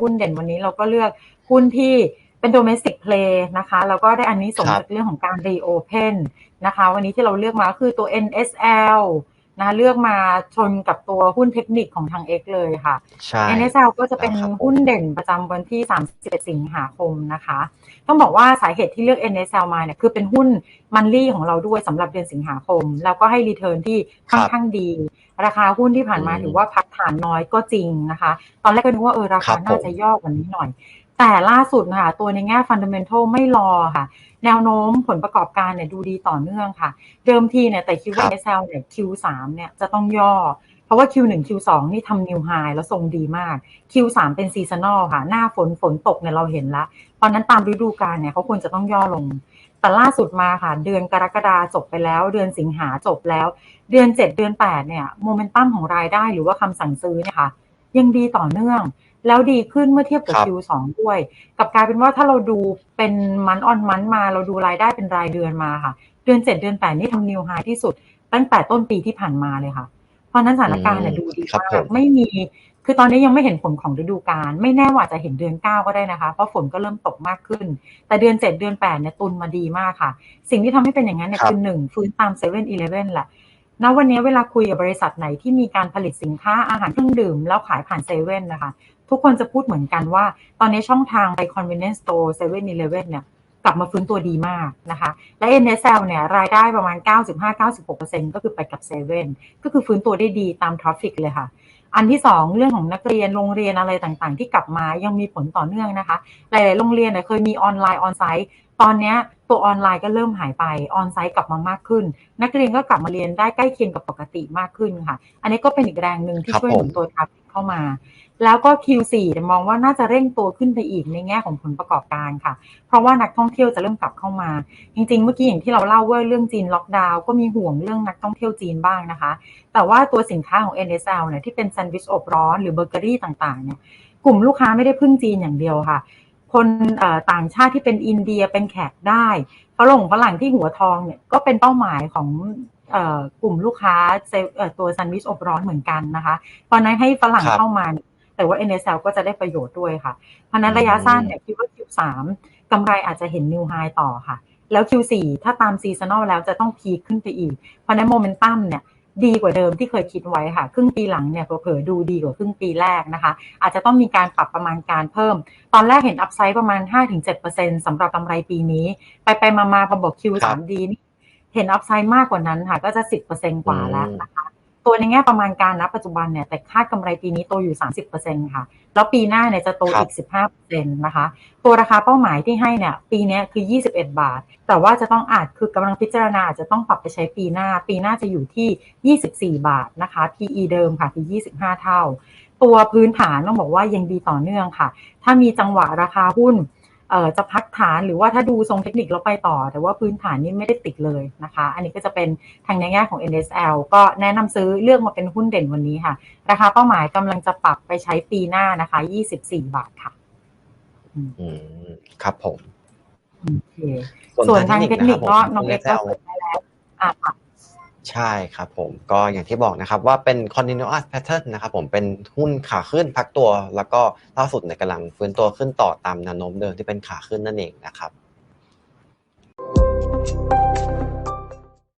หุ้นเด่นวันนี้เราก็เลือกหุ้นที่เป็น domestic play นะคะแล้วก็ได้อันนี้ส่งจากเรื่องของการ reopen นะคะ วันนี้ที่เราเลือกมาคือตัว NSL นะเลือกมาชนกับตัวหุ้นเทคนิคของทาง X เลยค่ะใช่ NSL ก็จะเป็นหุ้นเด่นประจำวันที่ 31 สิงหาคมนะคะ ต้องบอกว่าสาเหตุที่เลือก NSL มาเนี่ยคือเป็นหุ้นมันลี่ของเราด้วยสำหรับเดือนสิงหาคม แล้วก็ให้รีเทิร์นที่ค่อนข้างดี ราคาหุ้นที่ผ่านมาถือว่าพักฐานน้อยก็จริงนะคะ ตอนแรกก็นึกว่าเออราคาน่าจะย่อกว่านี้หน่อย แต่ล่าสุดค่ะ ตัวในแง่ฟันเดเมนทัลไม่รอค่ะ แนวโน้มผลประกอบการเนี่ยดูดีต่อเนื่องค่ะ เดิมทีเนี่ยแต่คิดว่า SL เนี่ย Q3 เนี่ยจะต้องย่อ เพราะว่า Q1 Q2 นี่ทำนิวไฮแล้วทรงดีมาก Q3 เป็นซีซันอลค่ะ หน้าฝนฝนตกเนี่ยเราเห็นละเพราะนั้นตามฤดูกาลเนี่ยเขาควรจะต้องย่อลงแต่ล่าสุดมาค่ะ เดือนกรกฎาจบไปแล้ว เดือนสิงหาจบแล้ว เดือน 7 เดือน 8 เนี่ยโมเมนตัมของรายได้หรือว่าคำสั่งซื้อเนี่ยค่ะ ยังดีต่อเนื่อง แล้วดีขึ้นเมื่อเทียบกับ Q2 ด้วย กับกลายเป็นว่าถ้าเราดูเป็นมันออนมันมาเราดูรายได้เป็นรายเดือนมาค่ะ เดือน7เดือน8นี่ทำนิวไฮที่สุด ตั้งแต่ต้นปีที่ผ่านมาเลยค่ะ เพราะนั้นสถานการณ์เนี่ยดูดีมากไม่มีคือตอนนี้ยังไม่เห็นผลของฤดูกาลไม่แน่ว่าจะเห็นเดือน9ก็ได้นะคะ เพราะฝนก็เริ่มตกมากขึ้น แต่เดือน 7 เดือน8เนี่ยตุนมาดีมากค่ะ สิ่งที่ทำให้เป็นอย่างนั้นเนี่ยคือหนึ่งฟื้นตาม7 e เ e ่ e อแหละ ณวันนี้เวลาคุยกับบริษัทไหนที่มีการผลิตสินค้าอาหารเครื่องดื่ม แล้วขายผ่านเซเว่นนะคะ ทุกคนจะพูดเหมือนกันว่า ตอนนี้ช่องทางไป convenience store 7 e เ e ่ e อเลเนี่ยกลับมาฟื้นตัวดีมากนะคะ และ NSL เนี่ยรายได้ประมาณ 95-96%ก็คือไปกับเซเว่นก็คือฟื้นตัวได้ดีตามทราฟฟิกเลยค่ะอันที่ 2 เรื่องของนักเรียนโรงเรียนอะไรต่างๆ ที่กลับมายังมีผลต่อเนื่องนะคะ หลายๆโรงเรียนเนี่ยเคยมีออนไลน์ออนไซต์ ตอนนี้ ตัวออนไลน์ก็เริ่มหายไปออนไซต์กลับมามากขึ้น นักเรียนก็กลับมาเรียนได้ใกล้เคียงกับปกติมากขึ้นค่ะ อันนี้ก็เป็นอีกแรงหนึ่งที่ช่วยหนุนตัวทราฟฟิกเข้ามา แล้วก็ Q4 มองว่าน่าจะเร่งตัวขึ้นไปอีกในแง่ของผลประกอบการค่ะ เพราะว่านักท่องเที่ยวจะเริ่มกลับเข้ามา จริงๆ เมื่อกี้อย่างที่เราเล่าว่าเรื่องจีนล็อกดาวน์ก็มีห่วงเรื่องนักท่องเที่ยวจีนบ้างนะคะ แต่ว่าตัวสินค้าของ NSL เนี่ยที่เป็นแซนด์วิชอบร้อนหรือเบเกอรี่ต่างๆเนี่ยกลุ่มลูกค้าไม่ได้พึ่งจีนอย่างเดียวค่ะ คนต่างชาติที่เป็นอินเดียเป็นแขกได้ฝรั่งฝรั่งที่หัวทองเนี่ยก็เป็นเป้าหมายของกลุ่มลูกค้าตัวแซนด์วิชอบร้อนเหมือนกันนะคะ เพราะนั้นให้ฝรั่งเข้ามา แต่ว่า NSL ก็จะได้ประโยชน์ด้วยค่ะ เพราะนั้นระยะสั้นเนี่ยคิดว่า Q3 กำไรอาจจะเห็นนิวไฮต่อค่ะ แล้ว Q4 ถ้าตามซีซันอลแล้วจะต้องพีคขึ้นไปอีก เพราะนั้นโมเมนตัมเนี่ย ดีกว่าเดิมที่เคยคิดไว้ค่ะ ครึ่งปีหลังเนี่ยเผลอๆดูดีกว่าครึ่งปีแรกนะคะ อาจจะต้องมีการปรับประมาณการเพิ่ม ตอนแรกเห็นอัพไซด์ประมาณ 5-7%สำหรับกำไรปีนี้ ไปไปมาๆพอบอก Q3D นี่เห็นอัพไซด์มากกว่านั้นค่ะ ก็จะ 10%กว่าแล้วนะคะ ตัวในแง่ประมาณการณปัจจุบันเนี่ยแต่คาดกำไรปีนี้โตอยู่ 30%ค่ะ แล้วปีหน้าเนี่ยจะโตอีก 15%นะคะ ตัวราคาเป้าหมายที่ให้เนี่ยปีนี้คือ 21 บาท แต่ว่าจะต้องอาจคือกำลังพิจารณาอาจจะต้องปรับไปใช้ปีหน้า ปีหน้าจะอยู่ที่ 24 บาทนะคะ PE เดิมค่ะคือ 25 เท่า ตัวพื้นฐานต้องบอกว่ายังดีต่อเนื่องค่ะ ถ้ามีจังหวะราคาหุ้น เอ่อจะพักฐานหรือว่าถ้าดูทรงเทคนิคแล้วไปต่อ แต่ว่าพื้นฐานนี้ไม่ได้ติดเลยนะคะ อันนี้ก็จะเป็นทางในแง่ของ NSL ก็แนะนำซื้อเลือกมาเป็นหุ้นเด่นวันนี้ค่ะ ราคาเป้าหมายกำลังจะปรับไปใช้ปีหน้านะคะ 24 บาทค่ะอืมครับผม โอเคส่วนทางเทคนิคก็น้องเอ็กซ์ก็ ใช่ครับผมก็อย่างที่บอกนะครับว่าเป็น continuous pattern นะครับผมเป็นหุ้นขาขึ้นพักตัว แล้วก็ล่าสุดในกำลังฟื้นตัวขึ้นต่อตามแนวโน้มเดิมที่เป็นขาขึ้นนั่นเองนะครับ Thank you